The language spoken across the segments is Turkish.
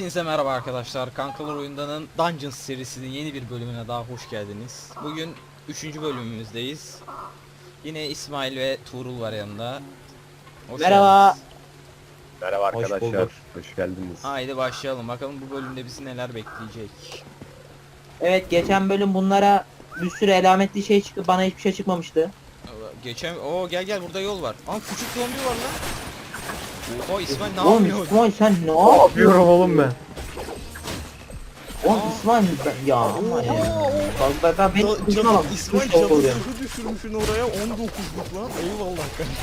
Hepinize merhaba arkadaşlar. Kankalar Oyundan'ın Dungeons serisinin yeni bir bölümüne daha hoş geldiniz. Bugün 3. bölümümüzdeyiz. Yine İsmail ve Tuğrul var yanında. Hoş Merhaba. geldiniz. Merhaba Hoş arkadaşlar. bulduk. Hoş, geldiniz. Haydi başlayalım. Bakalım bu bölümde bizi neler bekleyecek. Evet geçen bölüm bunlara bir sürü alametli şey çıktı bana hiçbir şey çıkmamıştı. Geçen o gel gel burada yol var. Aa küçük zombi var lan. Oha İsmail ne Oğlum yapıyor? İsmail sen ne yapıyorsun? yapıyorum oğlum ben? Oğlum. İsmail ben- ya ama ya. Bak ben sıkıntı canı- alamam. İsmail Sıkıntı canı oluyor. zırhı düşürmüşsün oraya 19'luk lan. Eyvallah kanka.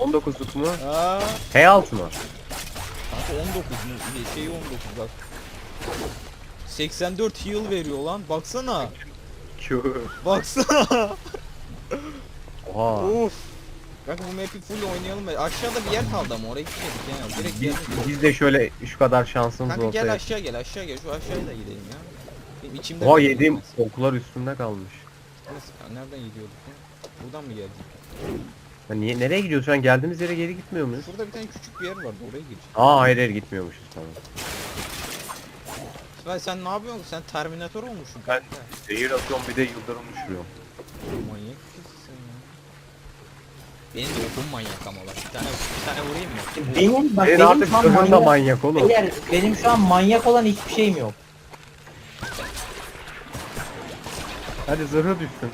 19'luk mu? Aa. H6 mı? Kanka 19 mu? Şey 19 bak. 84 heal veriyor lan. Baksana. Q. Baksana. Oha. of. Kanka bu map'i full oynayalım. be. Aşağıda bir yer kaldı ama oraya gitmedik yani. Direkt Biz, geldik. biz de şöyle şu kadar şansımız Kanka gel olsa. aşağı gel aşağı gel. Şu aşağıya da gidelim ya. Benim içimde Oha kaldı yediğim biraz. oklar üstünde kalmış. Nasıl- Nereden gidiyorduk ya? Buradan mı geldik? Ya niye, nereye gidiyoruz şu an? Geldiğimiz yere geri gitmiyor muyuz? Şurada bir tane küçük bir yer vardı oraya gireceğiz. Aa hayır hayır gitmiyormuşuz tamam. İsmail sen ne yapıyorsun? Sen Terminator olmuşsun Ben- kanka. Zehir atıyorum bir de yıldırım düşürüyorum. Manyak ya? Benim de okum manyak ama bak. Bir tane, bir tane vurayım mı? Benim bak Senin benim artık şu an da manyak, manyak oğlum. Beyler, benim şu an manyak olan hiçbir şeyim yok. Hadi zırhı düşsün.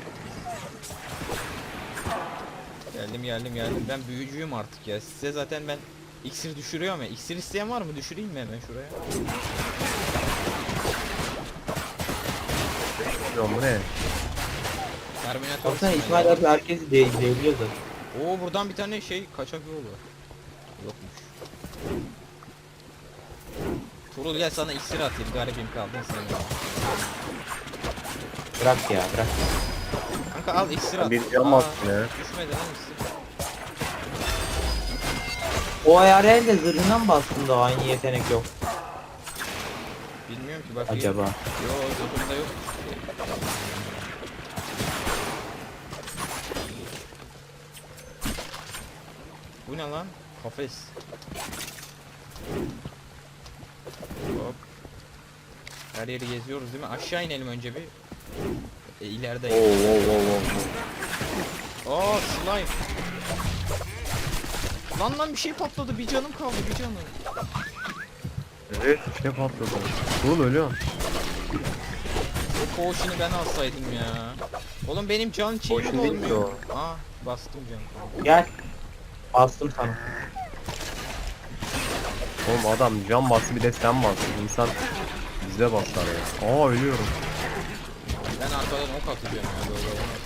Geldim geldim geldim. Ben büyücüyüm artık ya. Size zaten ben iksir düşürüyorum ya. İksir isteyen var mı? Düşüreyim mi hemen şuraya? Bilmiyorum bu ne? Terminator. Baksana İsmail abi herkesi de devliyor zaten. Oo buradan bir tane şey kaçak yol var. Yokmuş. Turul gel sana iksir atayım. Garibim kaldın sen. ya. Bırak ya bırak. Kanka al iksir at. Bir cam Aa, attın ya. Düşmedi lan iksir. O ayarı elde zırhına mı bastın da aynı yetenek yok Bilmiyorum ki bak. acaba? Yo zırhımda yok. Bu ne lan? Kafes. Hop. Her yeri geziyoruz değil mi? Aşağı inelim önce bir. E, ileride. Oo oo oo oo. Aa slime. Lan lan bir şey patladı. Bir canım kaldı. Bir canım. Evet bir şey patladı. Oğlum ölüyor. O potion'u ben alsaydım ya. Oğlum benim can çiğnim olmuyor. o? Aa bastım can. Gel. Bastım sana. Oğlum adam can bastı bir de sen bastın. İnsan bize basar ya. Aa ölüyorum. Ben arkadan ok atacağım ya oh, oh.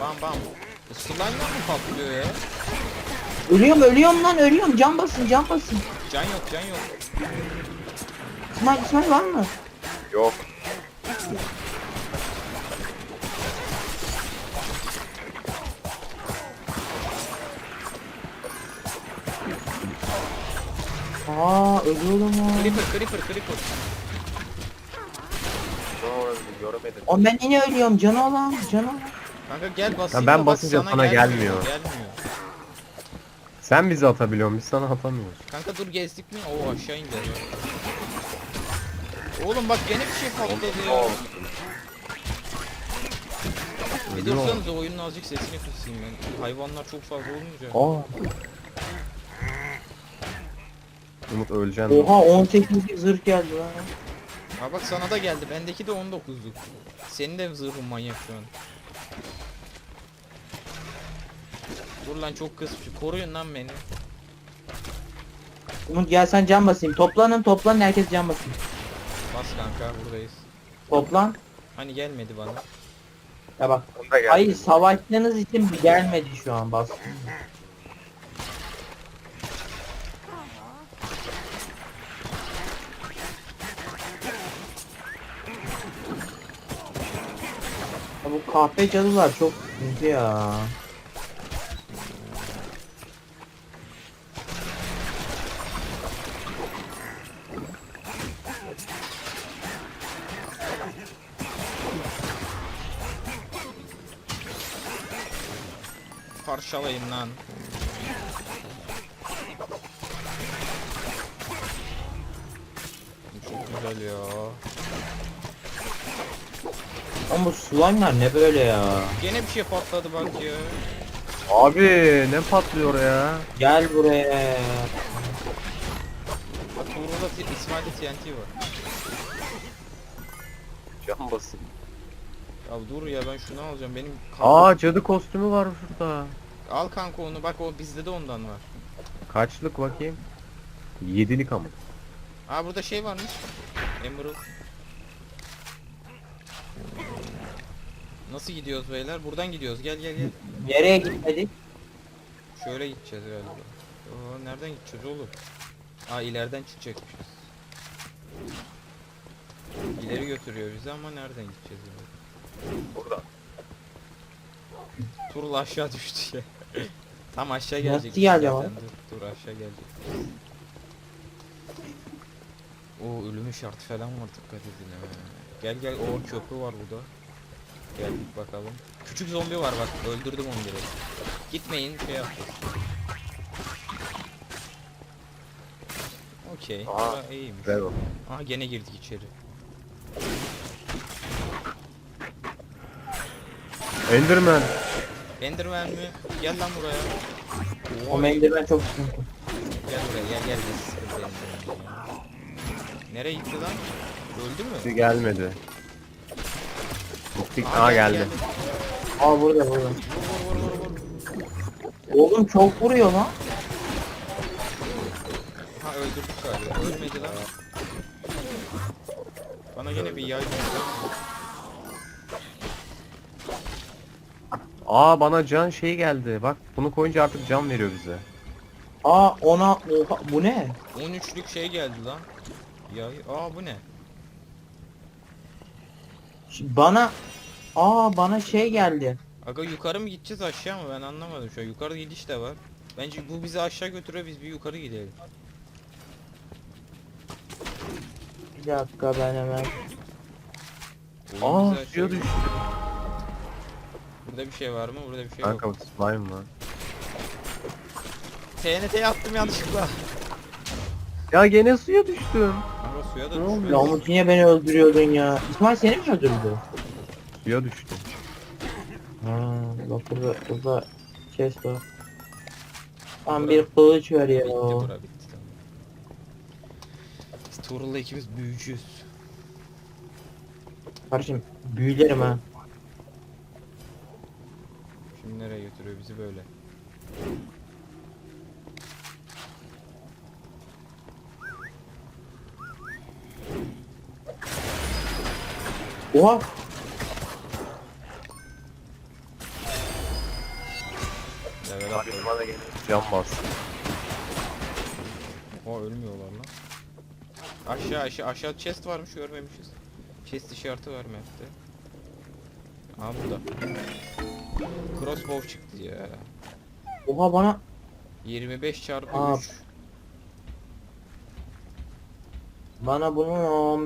Bam bam. Bu slime'dan mı patlıyor ya? Ölüyorum ölüyorum lan ölüyorum can basın can basın. Can yok can yok. İsmail İsmail var mı? Yok. Aa ölüyorum o. Creeper creeper creeper. Göremedim. O ben yine ölüyorum canı olan canı olan. Kanka gel basayım. ben da bak basınca sana gelmiyor. Gelmiyor. Sen bizi atabiliyorsun biz sana atamıyoruz. Kanka dur gezdik mi? Oo aşağı indi. Oğlum bak gene bir şey patladı ya. Bir dursanıza oyunun azıcık sesini kısayım ben. Hayvanlar çok fazla olunca. Aa. Umut öleceksin. Oha 18 zırh geldi lan. Ha bak sana da geldi. Bendeki de 19'luk. Senin de zırhın manyak şu an. Dur lan çok kısmış. Koruyun lan beni. Umut gel sen can basayım. Toplanın toplanın herkes can basın. Bas kanka buradayız. Toplan. Hani gelmedi bana. Ya bak. Hayır savaştığınız için gelmedi şu an bas. Ya bu kahpe cadılar çok sıkıntı ya. Parçalayın lan. Çok güzel ya. Ama bu slime'lar ne böyle ya? Gene bir şey patladı bak ya. Abi ne patlıyor ya? Gel buraya. Bak T- İsmail'de TNT var. Can basın. Ya dur ya ben şunu alacağım. Benim Aa cadı kostümü var şurada. Al kanka onu bak o bizde de ondan var. Kaçlık bakayım? Yedilik ama. Aa burada şey varmış. Emerald. Nasıl gidiyoruz beyler? Buradan gidiyoruz. Gel gel gel. Nereye gitmedik? Şöyle gideceğiz galiba. Oo, nereden gideceğiz oğlum? Aa ileriden çıkacakmışız. İleri götürüyor bizi ama nereden gideceğiz yani? Burada. Turul aşağı düştü ya. Tam aşağı Nasıl gelecek. geldi ama? Dur, dur aşağı gelecek. O ölümü şart falan var dikkat edin ha. Gel gel o köprü var burada. Gel bakalım. Küçük zombi var bak öldürdüm onu direkt. Gitmeyin şey yaptık. Okey. Aa, iyiymiş. Ver o. Aha gene girdik içeri. Enderman. Enderman mi? Gel lan buraya. O ben çok sıkıntı. Gel buraya gel gel gel. Sıkıntı Enderman ya. Nereye gitti lan? Öldü mü? Gelmedi. Gittik. Aha, Aa gel- geldi. Aa burada burada. Vur vur vur vur. Oğlum çok vuruyor lan. Ha öldürdük galiba. Ölmedi lan. Bana gene bir yay geldi. Aa bana can şey geldi. Bak bunu koyunca artık can veriyor bize. Aa ona oha bu ne? 13'lük şey geldi lan. Yay. Aa bu ne? Bana Aa bana şey geldi. Aga yukarı mı gideceğiz aşağı mı? Ben anlamadım şu an. Yukarı gidiş de var. Bence bu bizi aşağı götürüyor biz bir yukarı gidelim. Bir dakika ben hemen. Oyun Aa bizi aşağı suya götürüyor. düştü. Burada bir şey var mı? Burada bir şey Kanka yok. slime mı? TNT attım yanlışlıkla. Ya gene suya düştüm. Kanka suya da Ne düşüyor. Yağmur niye beni öldürüyordun ya? İsmail seni mi öldürdü? Suya düştüm. Ha, bak burada burada chest var. Tam bir kılıç ver ya. Bitti bura bitti tamam. Biz Tuğrul'la ikimiz büyücüyüz. Kardeşim büyülerim ha. Şimdi nereye götürüyor bizi böyle? Oha Level can bastı. Oha ölmüyorlar lan. Aşağı aşağı aşağı chest varmış görmemişiz. Chest işareti var map'te. Aa burada. Crossbow çıktı ya. oha bana 25 çarpı Aa. 3. bana bunun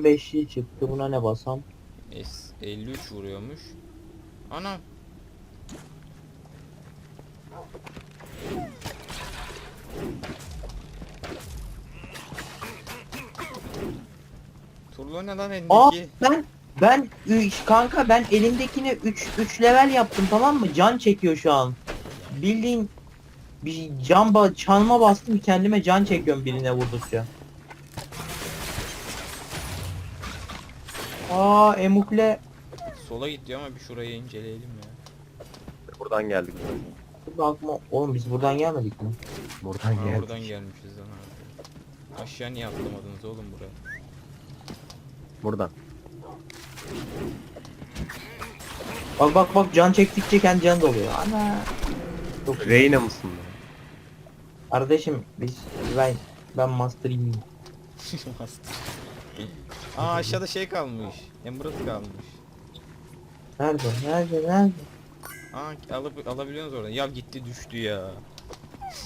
15'i çıktı. Buna ne basam? Es 53 vuruyormuş. Ana. Turlo ne lan Aa elindeki? ben ben üç- kanka ben elimdekini 3 3 level yaptım tamam mı? Can çekiyor şu an. Bildiğin bir can ba çanma bastım kendime can çekiyorum birine vurdukça. Aa emukle Sola git diyor ama bir şurayı inceleyelim ya. Buradan geldik. bakma oğlum biz buradan gelmedik mi? Buradan Ha, geldik. oradan gelmişiz lan abi. Aşağı niye atlamadınız oğlum buraya? Buradan. Bak bak bak can çektikçe kendi can doluyor. Ana. Çok iyi. Reyna mısın? lan? Kardeşim biz ben ben master'ıyım. Master. Aa aşağıda şey kalmış. Emerald kalmış. Nerede? Nerede? Nerede? Aa alıp alabiliyorsunuz oradan. Ya gitti düştü ya.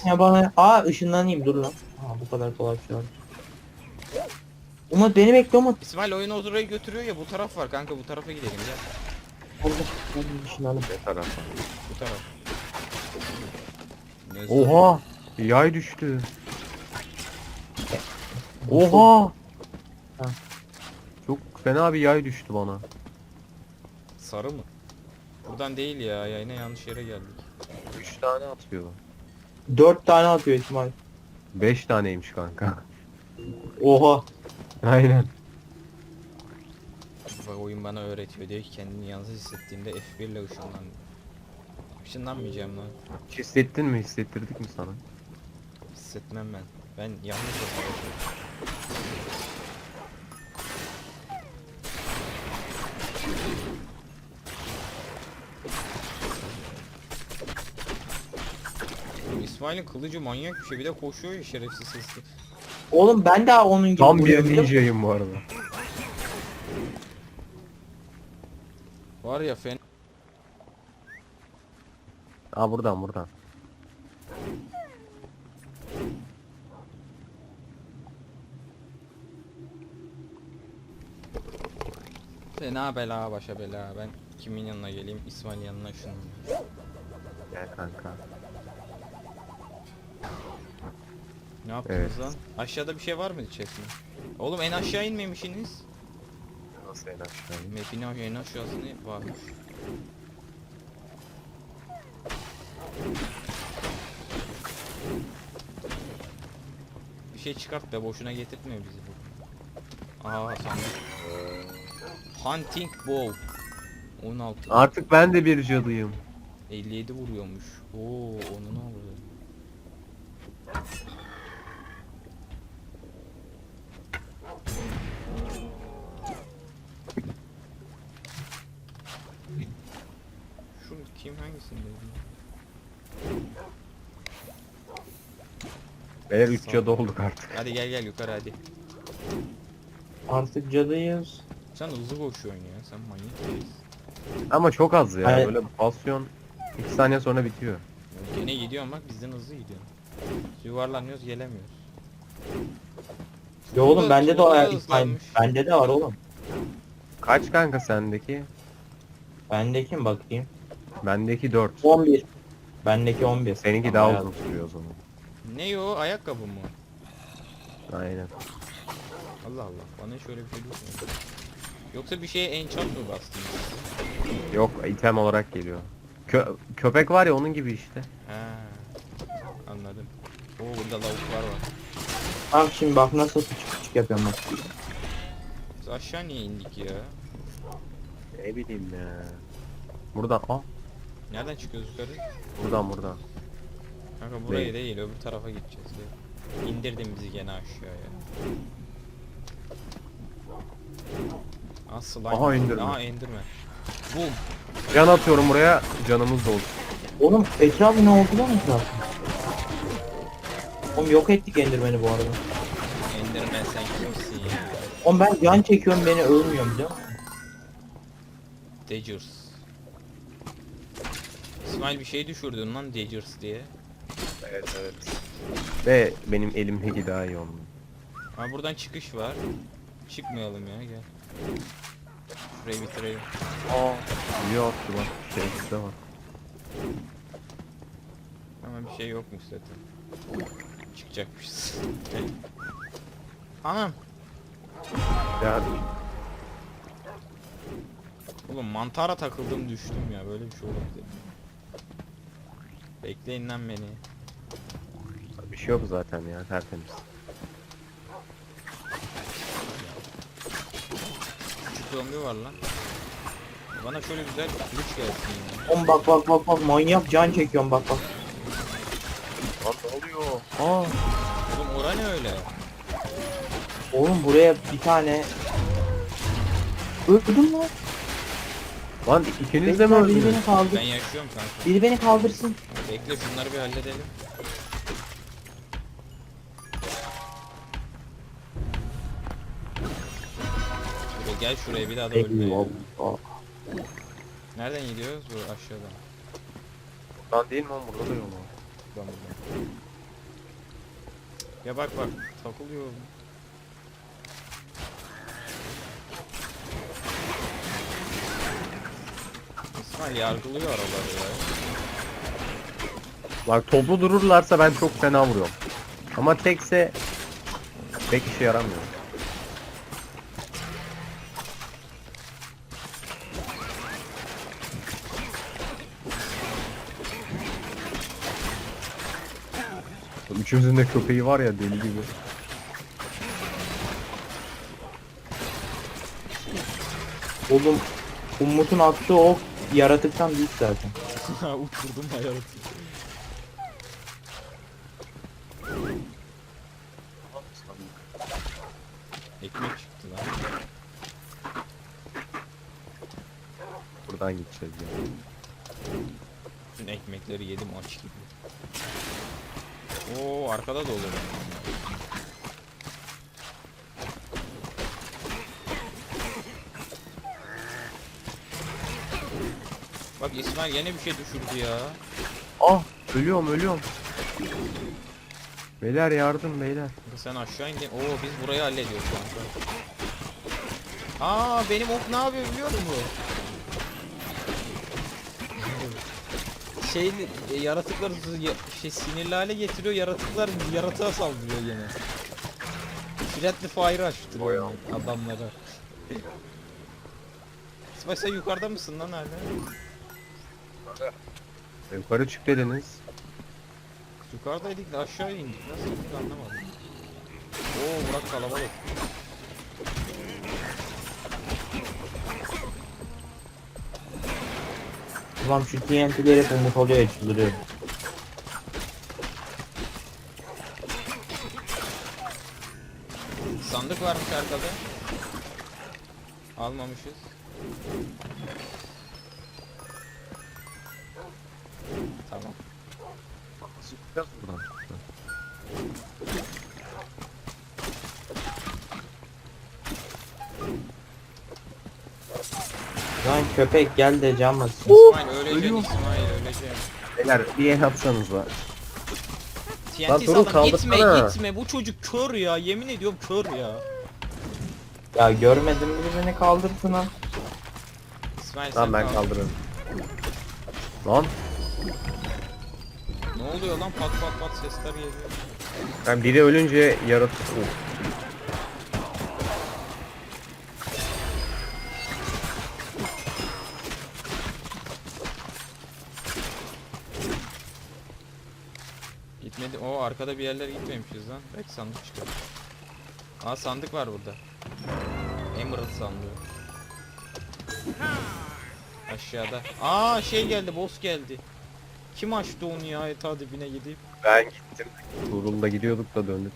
Ya bana aa ışınlanayım dur lan. Aa bu kadar kolay bir şey var. Umut beni bekle Umut. İsmail oyunu oraya götürüyor ya bu taraf var kanka bu tarafa gidelim gel. Burada. Ben ışınlanayım. Ne tarafa? Bu taraf. Oha! Yay düştü. Oha! Ha. Çok fena bir yay düştü bana. Sarı mı? Buradan değil ya. Yayına yanlış yere geldik. 3 tane atıyor. 4 tane atıyor İsmail. 5 taneymiş kanka. Oha. Aynen. Bak oyun bana öğretiyor diyor ki kendini yalnız hissettiğinde F1 ile ışınlan. Işınlanmayacağım lan. Hissettin mi? Hissettirdik mi sana? Hissetmem ben. Ben yalnız savaşıyorum. İsmail'in kılıcı manyak bir şey bir de koşuyor ya şerefsiz sesli. Oğlum ben de onun gibi Tam bir musun? ninjayım bu arada. Var ya fen Aa buradan buradan. fena bela başa bela ben kimin yanına geleyim İsmail yanına şunu. Gel kanka. Ne yaptınız Evet. lan? Aşağıda bir şey var mı içerisinde? Oğlum en aşağı inmemişsiniz. Nasıl en aşağıya? Map'in en aşağısında varmış. Bir şey çıkart be boşuna getirtme bizi bu. Aa sandık. Hunting bow. 16. Artık ben de bir cadıyım. 57 vuruyormuş. Oo onu ne oldu? Şu hangisinde? Beyler 3 Sağ ol. cadı olduk artık. Hadi gel gel yukarı hadi. Artık cadıyız. Sen hızlı koşuyorsun ya. Sen manyak. Ama çok az ya. Hayır. Böyle basyon 2 saniye sonra bitiyor. Ya Gene gidiyorsun bak bizden hızlı gidiyorsun. Yuvarlanıyoruz gelemiyoruz. Yo oğlum bende de o ıslanmış. Bende de var oğlum. Kaç kanka sendeki? Bendeki mi bakayım? Bendeki 4. 11. Bendeki 11. Seninki daha uzun sürüyor o zaman. Ne o ayakkabı mı? Aynen. Allah Allah bana şöyle bir şey düşmüyor. Yoksa bir şeye enchant mı bastın? Yok item olarak geliyor. Kö köpek var ya onun gibi işte. Ha, anladım. Oo burada lavuklar var. Bak şimdi bak nasıl küçük küçük yapıyorum bak. Biz aşağı niye indik ya? Ne bileyim ya. Buradan ah Nereden çıkıyoruz yukarı? buradan buradan. Kanka buraya Değil. değil, öbür tarafa gideceğiz. Ya. İndirdin bizi gene aşağıya. Slime. Aha, indirme. Aa indirme. Boom. Can atıyorum buraya canımız doldu. Oğlum etrafı ne oldu lan etrafı? Oğlum yok ettik Enderman'i bu arada. Enderman sen kimsin ya? Oğlum ben can çekiyorum beni ölmüyorum biliyor musun? Dagers. İsmail bir şey düşürdün lan Dagers diye. Evet evet. Ve benim elimdeki daha iyi oldu. Ha buradan çıkış var. Çıkmayalım ya gel. Şurayı bitirelim. Aa. Attı bak. Şey işte var. Ama bir şey yokmuş zaten. Çıkacakmışız. Anam. Ya Oğlum mantara takıldım düştüm ya böyle bir şey olabilir. Bekleyin lan beni. bir şey yok zaten ya tertemiz. Küçük zombi var lan. Bana şöyle güzel bir kılıç gelsin ya. Oğlum bak bak bak bak manyak can çekiyorum bak bak. Lan ne oluyor? Aa. Oğlum ora ne öyle? Oğlum buraya bir tane Öldüm lan. Lan ikiniz de mi Bekle, biri öldünüz? beni kaldır. Ben yaşıyorum kanka. Biri beni kaldırsın. Bekle şunları bir halledelim. Şuraya gel şuraya bir daha da ölme. Nereden gidiyoruz? Bu aşağıdan. Lan değil mi oğlum burada da yol var. Buradan buradan. Ya bak bak takılıyor. İsmail yargılıyor araları ya. Bak toplu dururlarsa ben çok fena vuruyorum. Ama tekse pek işe yaramıyor. Üçümüzün de köpeği var ya deli gibi. Oğlum Umut'un attığı ok yaratıktan büyük zaten. Uçurdum hayatım. Ekmek çıktı lan. Buradan gideceğiz ya. Bütün ekmekleri yedim aç gibi. Oo arkada da olur. Bak İsmail yine bir şey düşürdü ya. Ah ölüyorum ölüyorum. Beyler yardım beyler. Sen aşağı indin. Oo biz burayı hallediyoruz kanka. Aa benim ok ne yapıyor biliyor musun? Şey e, yaratıkları ya- şey sinirli hale getiriyor. Yaratıklar yaratığa saldırıyor gene. Friendly fire açtırıyor adamlara. İsmail sen yukarıda mısın lan hala? Yukarı çık dediniz. Yukarıdaydık da aşağı indik. Nasıl indik anlamadım. Oo Burak kalabalık. Ulan şu TNT'leri hep Umut oluyor ya çıldırıyor. Sandık varmış arkada. Almamışız. Köpek gel de can basın. İsmail ölüyorum. İsmail öleceksin. Beyler bir el atsanız da. Lan TNT durun, salın gitme kaldırsana. gitme bu çocuk kör ya yemin ediyorum kör ya. Ya görmedim mi beni kaldırsın lan. İsmail sen Tamam ben kal. kaldırırım. Lan Ne oluyor lan pat pat pat sesler geliyor. ben biri ölünce yaratık. Of. Arkada bir yerlere gitmemişiz lan. Belki sandık çıkar. Aa sandık var burada. Emerald sandığı. Aşağıda. Aa şey geldi, boss geldi. Kim açtı onu ya yatağı dibine gidip? Ben gittim. Tuğrul'da gidiyorduk da döndük.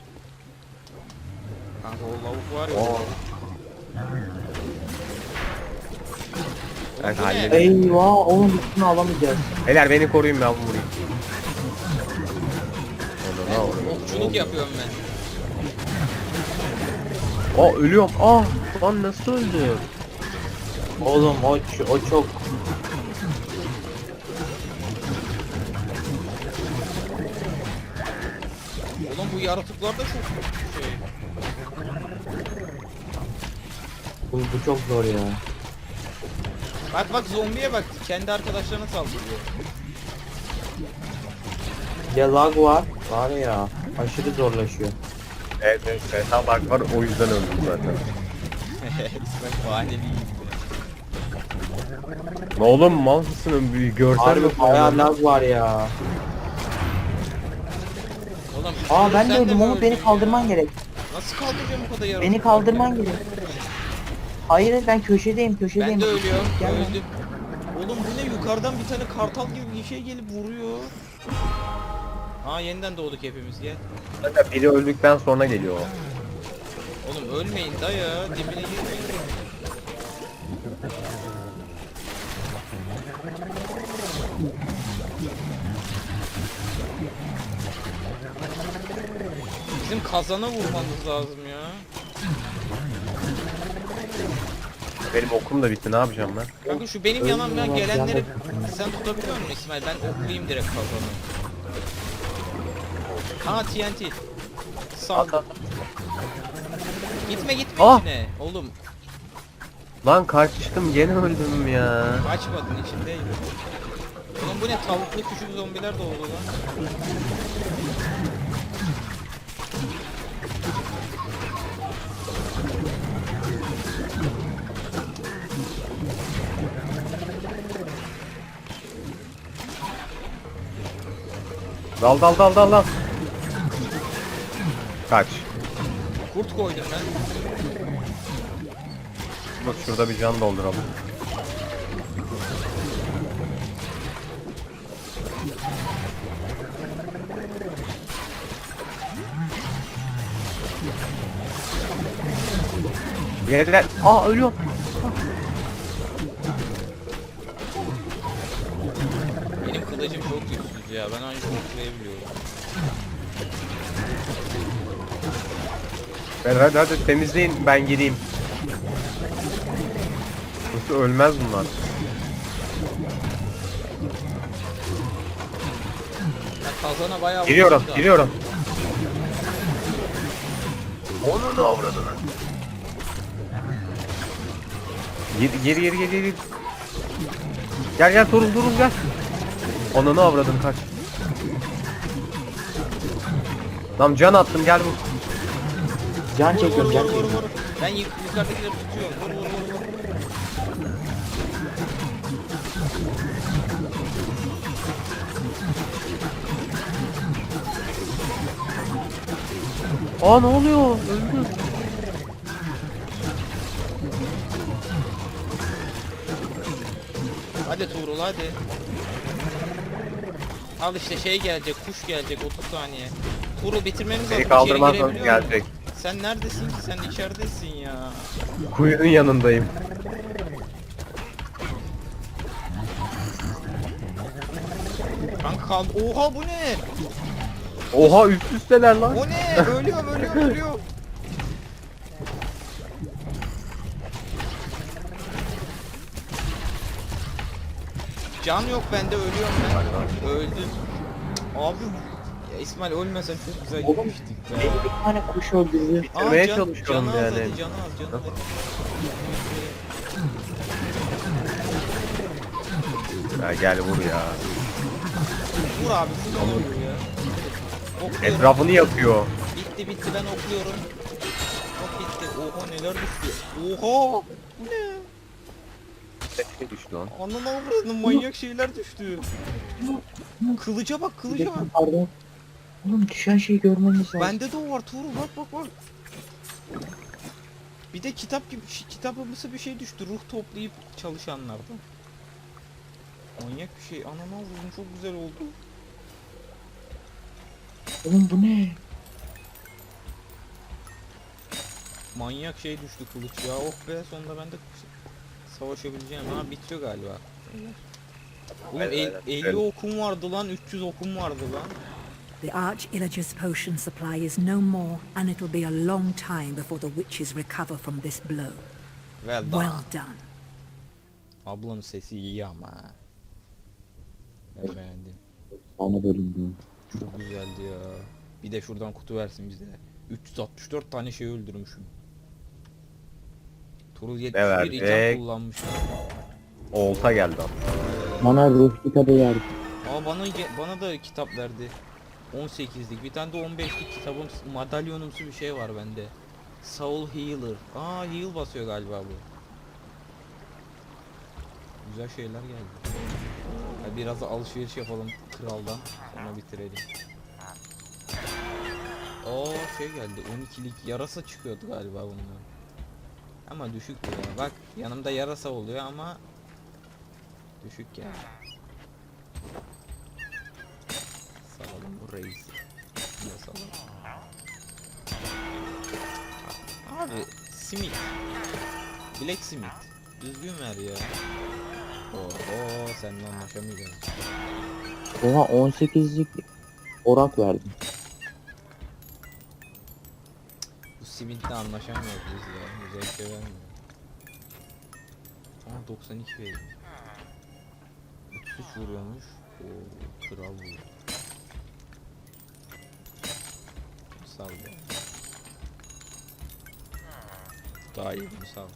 Kanka o lavuk var ya. Oo. Ben. Eyvah oğlum üstünü alamayacağız. Beyler beni koruyun ben vurayım. Okçuluk yapıyorum ben. Aa ölüyorum. Aa lan nasıl öldü? Oğlum o, o çok Oğlum bu yaratıklar da çok şey. bu, bu çok zor ya. Bak bak zombiye bak kendi arkadaşlarına saldırıyor. Ya lag var. Var ya aşırı zorlaşıyor. Evet evet. Fena bak var o yüzden öldüm zaten. İsmet bahaneli Ne oğlum mal mısın? Bir Görsen Harbi yok. bayağı lag var ya. Oğlum Aa ben de sen öldüm mi Umut öldün beni ya? kaldırman gerek. Nasıl kaldıracağım bu kadar yaratık? Beni kaldırman gerek. Hayır ben köşedeyim köşedeyim. Ben de ölüyorum. Gel lan. Öldüm. Oğlum bu ne yukarıdan bir tane kartal gibi bir şey gelip vuruyor. Aa yeniden doğduk hepimiz gel. Zaten biri öldükten sonra geliyor o. Oğlum ölmeyin da ya dibine girmeyin. Bizim kazana vurmamız lazım ya. Benim okum da bitti ne yapacağım ben? Kanka şu benim yanımdan gelenleri sen tutabiliyor musun İsmail? Ben oklayayım direkt kazanı. Aa TNT. Sağ. At, at. Gitme gitme Ah! içine. Oğlum Lan kaçtım gene öldüm ya. kaçmadın içindeydim. Oğlum bu ne tavuklu küçük zombiler de oldu lan. Dal dal dal dal dal. Kaç. Kurt koydum ben. Bak şurada bir can dolduralım. Gel. Aa ölüyor. Benim kılıcım çok güçsüz ya. Ben ancak oklayabiliyorum. Ben hadi hadi temizleyin ben gireyim. Yoksa ölmez bunlar. Ben kazana bayağı Giriyorum, vurdum da. giriyorum. Onu da avradını. Gir, geri geri geri geri. Gel gel Turul Turul gel. Ananı avradın kaç. Tamam can attım gel bu. Can çekiyorum can çekiyorum. Ben yuk yukarıdakileri tutuyorum. Vur vur vur vur. Aa ne oluyor? Öldü. Hadi Tuğrul hadi. Al işte şey gelecek, kuş gelecek 30 saniye. Tuğrul bitirmemiz lazım. Beni içeri kaldırmazsanız girebiliyor musun? gelecek. Sen neredesin ki? Sen içeridesin ya. Kuyunun yanındayım. Kanka kaldı. Oha bu ne? Oha üst üsteler lan. O ne? Ölüyor, ölüyor, ölüyor. Can yok bende ölüyorum ben. Öldüm. Abi İsmail ölmesen çok güzel Oğlum, gitmiştik be. Beni bir tane kuş öldürdü. Bitirmeye can- çalışıyorum canı yani. hadi, canı az, canı az. Ya gel vur ya. Vur abi oluyor ya. Okluyorum. Etrafını yakıyor. Bitti bitti ben okluyorum. Çok bitti. Oha neler düştü. Oha. Bu ne? Ne düştü lan? Ananı avradını manyak şeyler düştü. Kılıca bak Bir kılıca bak. Pardon. Oğlum düşen şeyi görmemiz lazım. Bende de o var Tuğrul bak bak bak. Bir de kitap gibi kitabımsı bir şey düştü ruh toplayıp çalışanlardan. Manyak bir şey. Ananı avradım çok güzel oldu. Oğlum bu ne? Manyak şey düştü kılıç ya. Oh be sonunda ben de savaşabileceğim. Ha bitiyor galiba. Oğlum Aynen, el- aynen. 50 okum vardı lan 300 okum vardı lan. The Arch-Illager's potion supply is no more, and it'll be a long time before the witches recover from this blow. Well done. Well done. Ablanın sesi iyi ama. ha. Ben beğendim. Ana bölümdü. Çok güzeldi ya. Bir de şuradan kutu versin bize. 364 tane şey öldürmüşüm. Turul 71 item verecek? kullanmış. Olta geldi hatta. Bana ruh kitabı verdi. Aa bana ge- bana da kitap verdi. 18'lik. Bir tane de 15'lik kitabım madalyonumsu bir şey var bende. Soul Healer. Aa heal basıyor galiba bu. Güzel şeyler geldi. Ya biraz da alışveriş yapalım kraldan. Sonra bitirelim. Oo şey geldi 12'lik yarasa çıkıyordu galiba bundan. Ama düşüktü ya. Bak yanımda yarasa oluyor ama düşük ya. Bu reisi. Yine salalım. Abi simit. Black simit. Düzgün ver ya. Oho seninle anlaşamayacağız. Oha 18'lik orak verdim. Bu simitle anlaşamıyoruz biz ya. Güzel şey vermiyor. Aa 92 veriyor. 33 vuruyormuş. Oo kral bu. Ya. Daha iyi bunu sağ ol.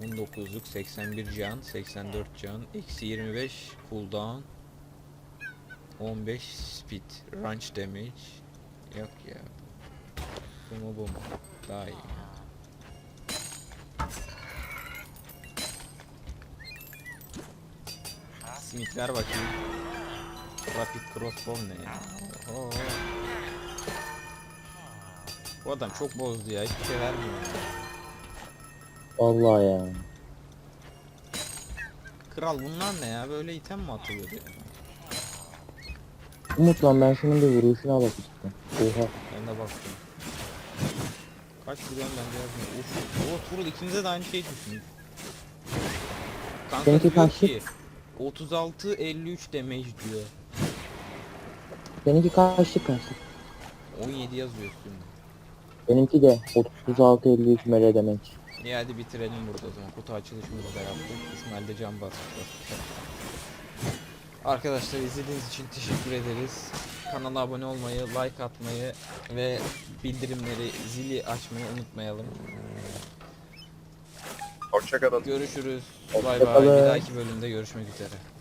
19'luk 81 can, 84 can, eksi 25 cooldown, 15 speed, range damage. Yok ya. Bu mu bu mu? Daha iyi. Smith ver bakayım. Rapid crossbow ne ya? Oho. Bu adam çok bozdu ya. Hiçbir şey vermiyor. Vallahi ya. Kral bunlar ne ya? Böyle item mi atılıyor ya? Umut lan ben senin bir vuruşuna bak işte. Oha. Ben de baktım. Kaç vuruyorum ben de yazmıyor. Uf. O Turul ikimize de aynı şey düşmüş. Kanka Seninki diyor kaçtı? ki 36 53 damage diyor. Seninki kaçlık kaçlık? 17 yazıyor üstünde. Benimki de 36 53 mele demek. İyi hadi bitirelim burada o zaman. Kutu açılışımızı da yaptık. İsmail de can bastı. Arkadaşlar izlediğiniz için teşekkür ederiz. Kanala abone olmayı, like atmayı ve bildirimleri, zili açmayı unutmayalım. Hoşçakalın. Görüşürüz. Bay bay. Bir dahaki bölümde görüşmek üzere.